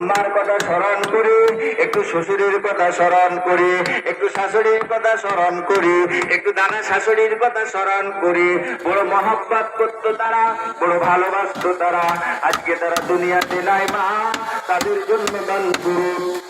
মার কথা স্মরণ করি, একটু শ্বশুরের কথা স্মরণ করি, একটু শাশুড়ির কথা স্মরণ করি, একটু দাদা শাশুড়ির কথা স্মরণ করি। বড় মহব্বত করতো তারা, বড় ভালোবাসত তারা। আজকে তারা দুনিয়াতে নাই মা, তাদের জন্য দান করুন।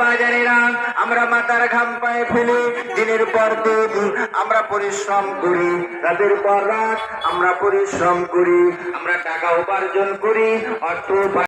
আব্বা জানেরা আমরা মাথার ঘাম পায়ে ফেলে, দিনের পর দিন আমরা পরিশ্রম করি, রাতের পর রাত আমরা পরিশ্রম করি, আমরা টাকা উপার্জন করি, অর্থ